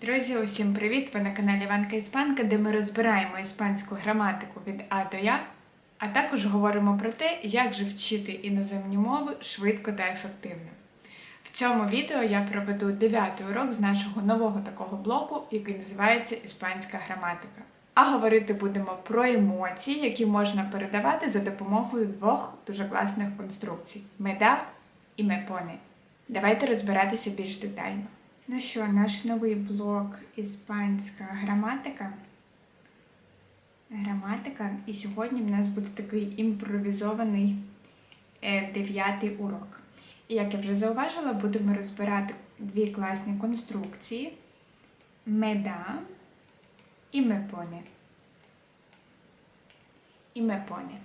Друзі, усім привіт! Ви на каналі Іванка Іспанка, де ми розбираємо іспанську граматику від А до Я, а також говоримо про те, як же вчити іноземні мови швидко та ефективно. В цьому відео я проведу дев'ятий урок з нашого нового такого блоку, який називається Іспанська граматика. А говорити будемо про емоції, які можна передавати за допомогою двох дуже класних конструкцій меда і мепоне. Давайте розбиратися більш детально. Ну що, наш новий блок іспанська граматика. Граматика. І сьогодні в нас буде такий імпровізований е, дев'ятий урок. І як я вже зауважила, будемо розбирати дві класні конструкції: меда і мепоне. І мепоне.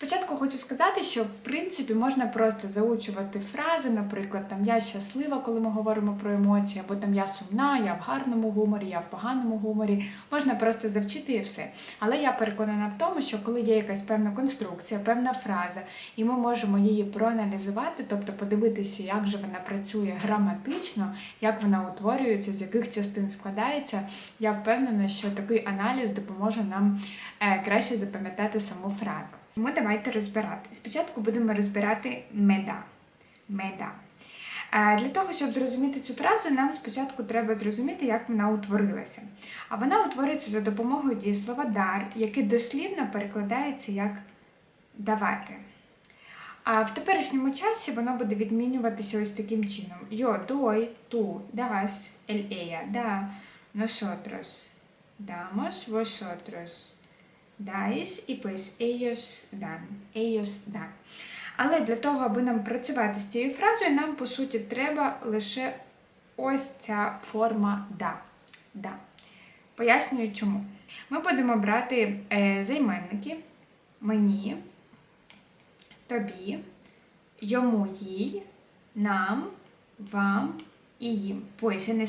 Спочатку хочу сказати, що в принципі можна просто заучувати фрази, наприклад, там я щаслива, коли ми говоримо про емоції, або там я сумна, я в гарному гуморі, я в поганому гуморі. Можна просто завчити і все. Але я переконана в тому, що коли є якась певна конструкція, певна фраза, і ми можемо її проаналізувати, тобто подивитися, як же вона працює граматично, як вона утворюється, з яких частин складається, я впевнена, що такий аналіз допоможе нам краще запам'ятати саму фразу. Тому давайте розбирати. Спочатку будемо розбирати меда. Меда. Е, Для того, щоб зрозуміти цю фразу, нам спочатку треба зрозуміти, як вона утворилася. А вона утворюється за допомогою дієслова дар, яке дослівно перекладається як давати. А в теперішньому часі воно буде відмінюватися ось таким чином: Yo doy, tú das, él, ella da, nosotros damos, vosotros dais і pues ellos dan. Ellos dan. Але для того, аби нам працювати з цією фразою, нам по суті треба лише ось ця форма да. да. Пояснюю чому. Ми будемо брати е, займенники мені, тобі, йому їй, нам, вам і їм. Pues en.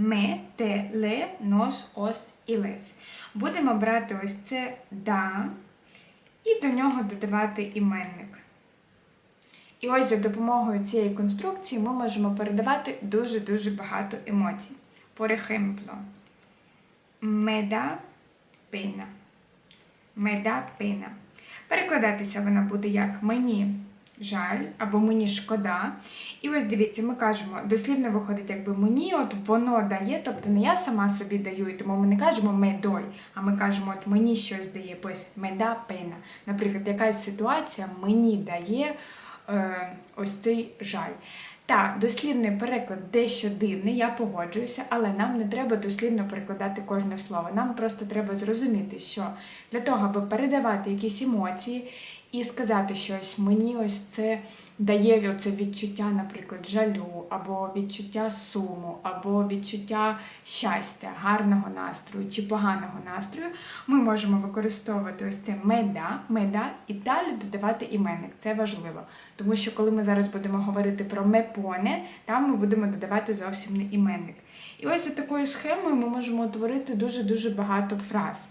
Ме, те, ле, нос, ос і лес. Будемо брати ось це да і до нього додавати іменник. І ось за допомогою цієї конструкції ми можемо передавати дуже-дуже багато емоцій. Por ejemplo, me da pena. Me da pena. Перекладатися вона буде як мені жаль або мені шкода. І ось дивіться, ми кажемо, дослівно виходить, якби мені от воно дає, тобто не я сама собі даю, і тому ми не кажемо медоль, а ми кажемо, от мені щось дає, ось меда пена. Наприклад, якась ситуація мені дає е, ось цей жаль. Так, дослівний переклад дещо дивний, я погоджуюся, але нам не треба дослівно перекладати кожне слово. Нам просто треба зрозуміти, що для того, аби передавати якісь емоції і сказати щось, мені ось це дає оце відчуття, наприклад, жалю, або відчуття суму, або відчуття щастя, гарного настрою чи поганого настрою, ми можемо використовувати ось це меда, меда і далі додавати іменник. Це важливо. Тому що коли ми зараз будемо говорити про мепоне, там ми будемо додавати зовсім не іменник. І ось за такою схемою ми можемо утворити дуже-дуже багато фраз.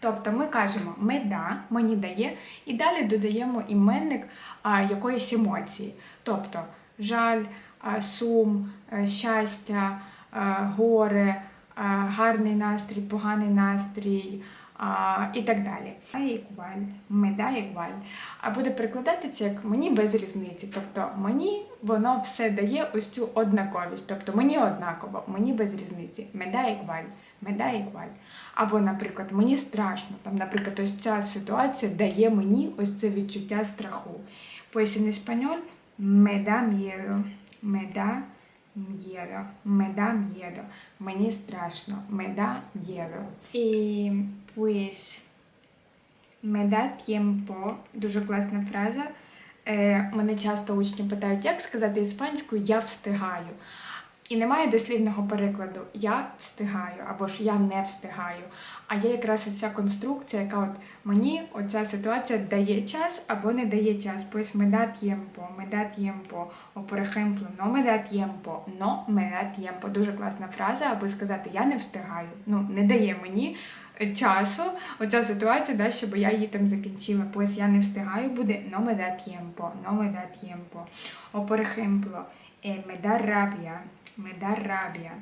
Тобто ми кажемо меда, мені дає, і далі додаємо іменник а, якоїсь емоції. Тобто жаль, а, сум, а, щастя, а, горе, а, гарний настрій, поганий настрій а, і так далі. А ікваль, меда ікваль. А буде перекладатися як мені без різниці. Тобто мені воно все дає ось цю однаковість. Тобто мені однаково, мені без різниці. Меда ікваль, меда ікваль. Або, наприклад, мені страшно. Там, наприклад, ось ця ситуація дає мені ось це відчуття страху. Pues en español me da miedo, me da miedo, me da. Мені страшно, me da miedo. І pues me da tiempo, дуже класна фраза. Е, мене часто учні питають, як сказати іспанською я встигаю. І немає дослівного перекладу я встигаю або ж я не встигаю. А є якраз оця конструкція, яка от мені оця ситуація дає час або не дає час. Pues me da tiempo, me da tiempo. О, por ejemplo, no me da tiempo, no me. Дуже класна фраза, аби сказати я не встигаю. Ну, не дає мені часу оця ситуація, да, щоб я її там закінчила. Pues я не встигаю, буде no me da tiempo, no me da tiempo. О, por ejemplo, me rabia.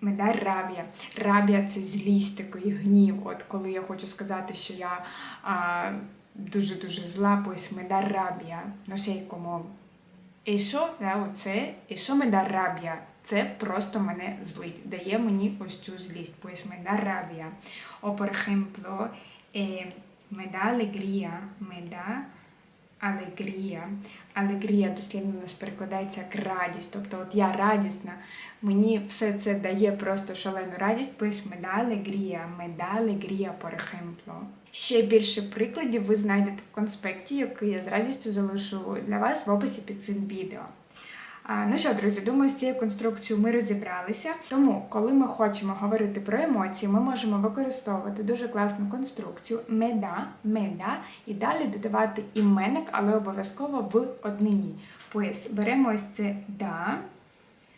me da rabia. Рабія це злість, такий гнів. От коли я хочу сказати, що я дуже-дуже зла, pues me da rabia. No sé, como Eso, да, оце, eso me da rabia. Це просто мене злить, дає мені ось цю злість. Pues me da rabia. O, por ejemplo, eh, me da alegría, me alegría. Алегрія дослівно у нас перекладається як радість. Тобто от я радісна, мені все це дає просто шалену радість. Pues меда me da alegría, por ejemplo. Ще більше прикладів ви знайдете в конспекті, який я з радістю залишу для вас в описі під цим відео. Ну що, друзі, думаю, з цією конструкцією ми розібралися. Тому, коли ми хочемо говорити про емоції, ми можемо використовувати дуже класну конструкцію меда, меда, і далі додавати іменник, але обов'язково в однині. Pues беремо ось це да.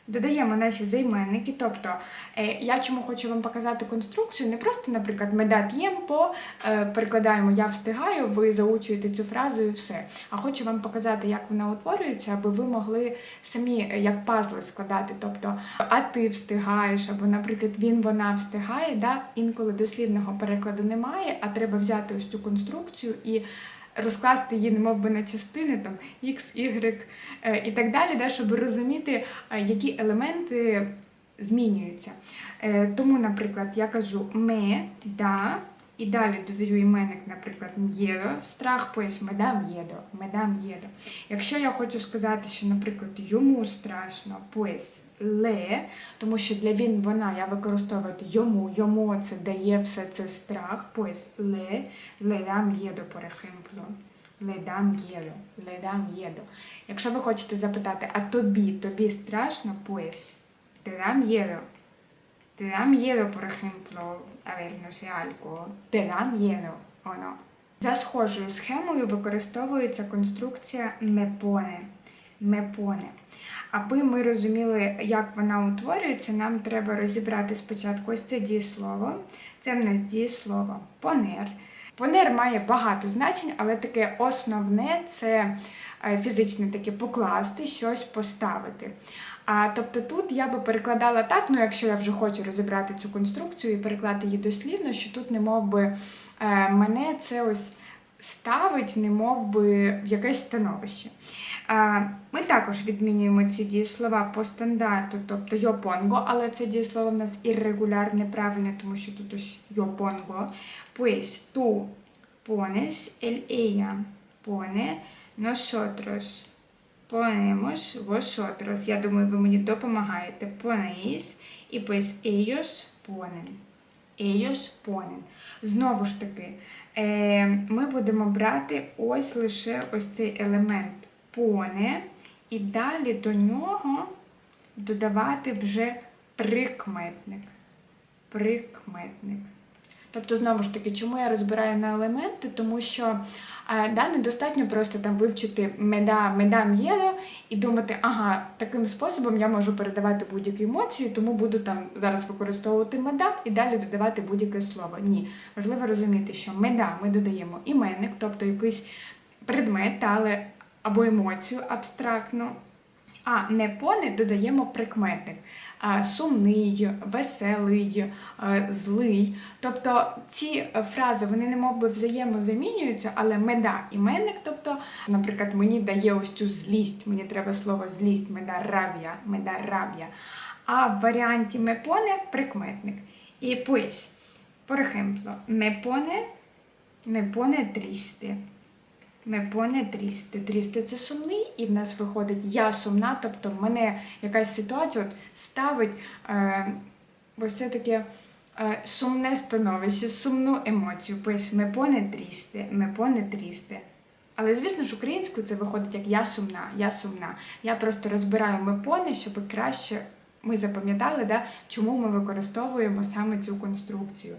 Додаємо наші займенники, тобто е, я чому хочу вам показати конструкцію, не просто, наприклад, меда т'ємпо, е, перекладаємо я встигаю, ви заучуєте цю фразу і все. А хочу вам показати, як вона утворюється, аби ви могли самі е, як пазли складати. Тобто, а ти встигаєш, або, наприклад, він, вона встигає. Да? Інколи дослівного перекладу немає, а треба взяти ось цю конструкцію і розкласти її, немов би на частини, там X, Y е, і так далі, да, щоб розуміти, е, які елементи змінюються. Е, Тому, наприклад, я кажу ме, да, і далі додаю іменник, наприклад, м'єдо, страх, пояс меда м'єдо, меда м'єдо. Якщо я хочу сказати, що, наприклад, йому страшно, пояс ле, тому що для він вона я використовую йому, йому це дає все це страх, пояс ле, por ejemplo. Le da miedo, le da. Якщо ви хочете запитати, а тобі, тобі страшно, te da miedo. Te da miedo, por ejemplo, a ver, no sé, algo. Te da miedo, o no. За схожою схемою використовується конструкція мепоне. Мепоне. Аби ми розуміли, як вона утворюється, нам треба розібрати спочатку ось це дієслово. Це в нас дієслово понер. Понер має багато значень, але таке основне це фізичне таке покласти, щось поставити. А тобто тут я би перекладала так, ну якщо я вже хочу розібрати цю конструкцію і перекладати її дослівно, що тут не мов би е, мене це ось ставить, не мов би в якесь становище. Ми також відмінюємо ці дієслова по стандарту, тобто йопонго, але це дієслово в нас іррегулярне, неправильне, тому що тут ось йопонго. Pues tú pones, el ella pone, nosotros ponemos, vosotros. Я думаю, ви мені допомагаєте. Ponéis, і pues ellos ponen. Ellos ponen. Знову ж таки, ми будемо брати ось лише ось цей елемент поне, і далі до нього додавати вже прикметник. Прикметник. Тобто, знову ж таки, чому я розбираю на елементи? Тому що да, недостатньо просто там вивчити меда, меда м'єдо і думати, ага, таким способом я можу передавати будь-які емоції, тому буду там зараз використовувати меда і далі додавати будь-яке слово. Ні. Важливо розуміти, що меда ми додаємо іменник, тобто якийсь предмет, але або емоцію абстрактну. А непони додаємо прикметник сумний, веселий, злий. Тобто ці фрази вони не би взаємозамінюються, але меда іменник, тобто, наприклад, мені дає ось цю злість, мені треба слово злість, меда раб'я, меда раб'я. А в варіанті мепоне прикметник. І pues, por ejemplo, me pone, me. Me pone трісти. Трісти це сумний, і в нас виходить я сумна, тобто в мене якась ситуація от ставить е, ось це таке е, сумне становище, сумну емоцію. Pone triste, me pone triste. Але, звісно ж, українською це виходить як я сумна, я сумна. Я просто розбираю мепони, щоб краще ми запам'ятали, да, чому ми використовуємо саме цю конструкцію.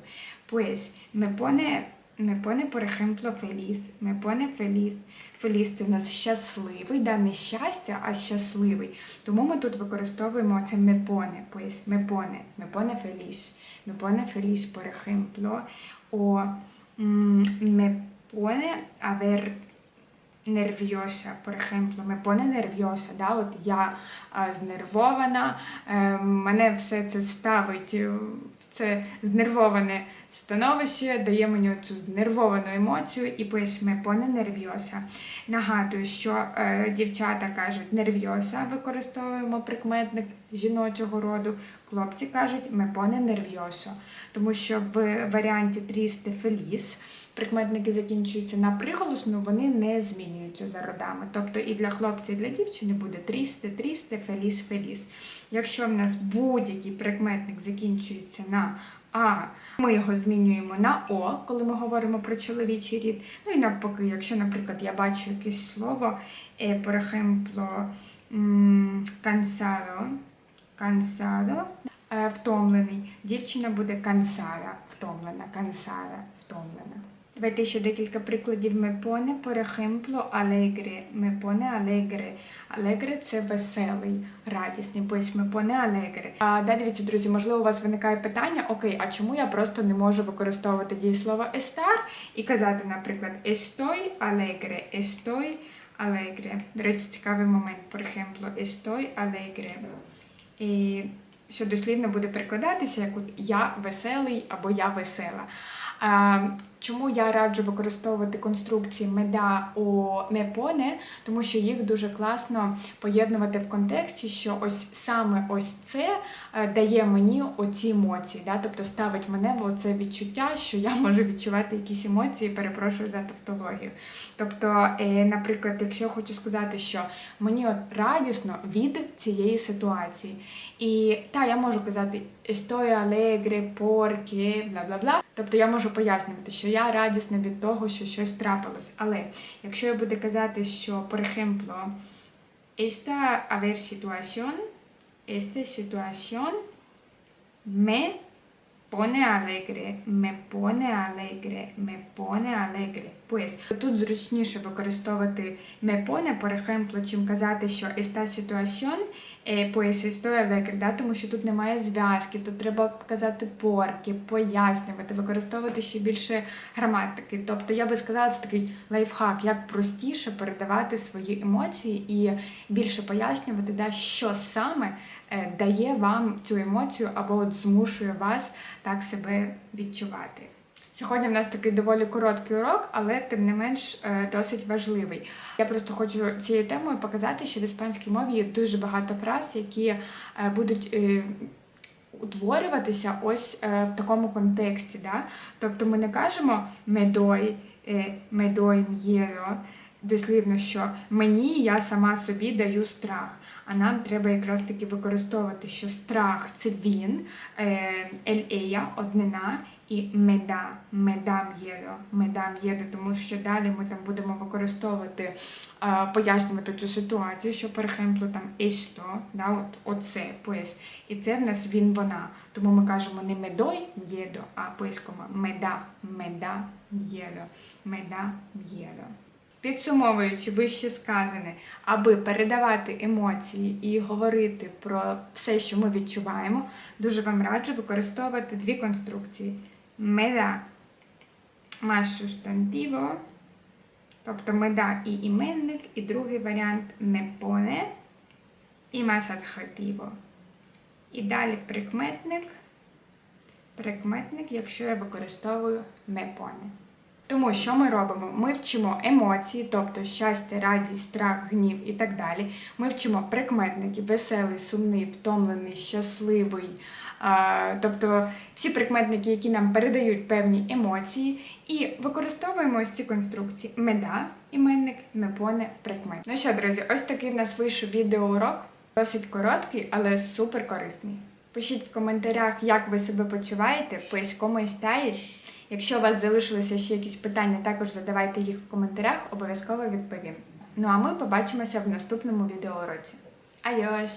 Me pone Me pone, por ejemplo, feliz. Me pone feliz. Feliz – це в нас щасливий, да, не щастя, а щасливий. Тому ми тут використовуємо це me pone, pues, me pone, me pone feliz. Me pone feliz, por ejemplo. O mm, me pone, a ver, nerviosa, por ejemplo, me pone nerviosa, да? от я а, знервована, е, мене все це ставить е, це знервоване становище, дає мені цю знервовану емоцію і пише me pone nerviosa. Нагадую, що е, дівчата кажуть нервіоса, використовуємо прикметник жіночого роду. Хлопці кажуть me pone nervioso, тому що в варіанті triste feliz прикметники закінчуються на приголосну, вони не змінюються за родами. Тобто і для хлопця, і для дівчини буде трісте, трісте, феліс, феліс. Якщо в нас будь-який прикметник закінчується на А, ми його змінюємо на О, коли ми говоримо про чоловічий рід. Ну і навпаки, якщо, наприклад, я бачу якесь слово, por ejemplo, cansado, cansado, втомлений, дівчина буде cansada, втомлена, cansada, втомлена. Давайте ще декілька прикладів мепоне, ejemplo, alegre. Мепоне alegre. Alegre – це веселий, радісний, пусть мепоне alegre. А да, дивіться, друзі, можливо, у вас виникає питання, окей, а чому я просто не можу використовувати дієслово estar і казати, наприклад, estoy alegre, estoy alegre. До речі, цікавий момент, ejemplo, estoy alegre. І що дослівно буде перекладатися, як от я веселий або я весела. Чому я раджу використовувати конструкції меда у мепоне? Тому що їх дуже класно поєднувати в контексті, що ось саме ось це дає мені оці емоції, да? тобто ставить мене в оце відчуття, що я можу відчувати якісь емоції, перепрошую за тавтологію. Тобто, е, наприклад, якщо я хочу сказати, що мені от радісно від цієї ситуації. І та, я можу казати estoy alegre porque бла бла бла. Тобто я можу пояснювати, що я радісна від того, що щось трапилось. Але якщо я буду казати, що, por ejemplo, esta a ver situación, esta situación me pone alegre, me pone alegre, me pone alegre. Pues тут зручніше використовувати me pone, por ejemplo, чим казати, що esta situación е, pues estoy alegre, да? тому що тут немає зв'язки, тут треба казати порки, пояснювати, використовувати ще більше граматики. Тобто я би сказала, це такий лайфхак, як простіше передавати свої емоції і більше пояснювати, да, що саме дає вам цю емоцію або от змушує вас так себе відчувати. Сьогодні в нас такий доволі короткий урок, але тим не менш е, досить важливий. Я просто хочу цією темою показати, що в іспанській мові є дуже багато фраз, які е, будуть е, утворюватися ось е, в такому контексті. Да? Тобто ми не кажемо медой, медой м'єро, дослівно, що мені я сама собі даю страх. А нам треба якраз таки використовувати, що страх це він, ель-ея, однина, і меда, меда м'єдо, меда м'єдо, тому що далі ми там будемо використовувати, пояснювати цю ситуацію, що, ejemplo, там есто, да, от, оце, pues, і це в нас він, вона. Тому ми кажемо не медой м'єдо, а como меда, меда м'єдо, меда м'єдо. Підсумовуючи вище сказане, аби передавати емоції і говорити про все, що ми відчуваємо, дуже вам раджу використовувати дві конструкції. Меда más sustantivo, тобто меда і іменник, і другий варіант pone і adjetivo. І далі прикметник, прикметник, якщо я використовую pone. Тому що ми робимо? Ми вчимо емоції, тобто щастя, радість, страх, гнів і так далі. Ми вчимо прикметники, веселий, сумний, втомлений, щасливий. Тобто всі прикметники, які нам передають певні емоції, і використовуємо ось ці конструкції: меда, іменник, мепоне, прикмет. Ну що, друзі, ось такий в нас вийшов відеоурок. Досить короткий, але супер корисний. Пишіть в коментарях, як ви себе почуваєте, pues cómo estáis. Якщо у вас залишилися ще якісь питання, також задавайте їх в коментарях, обов'язково відповім. Ну а ми побачимося в наступному відеоуроці. Айош!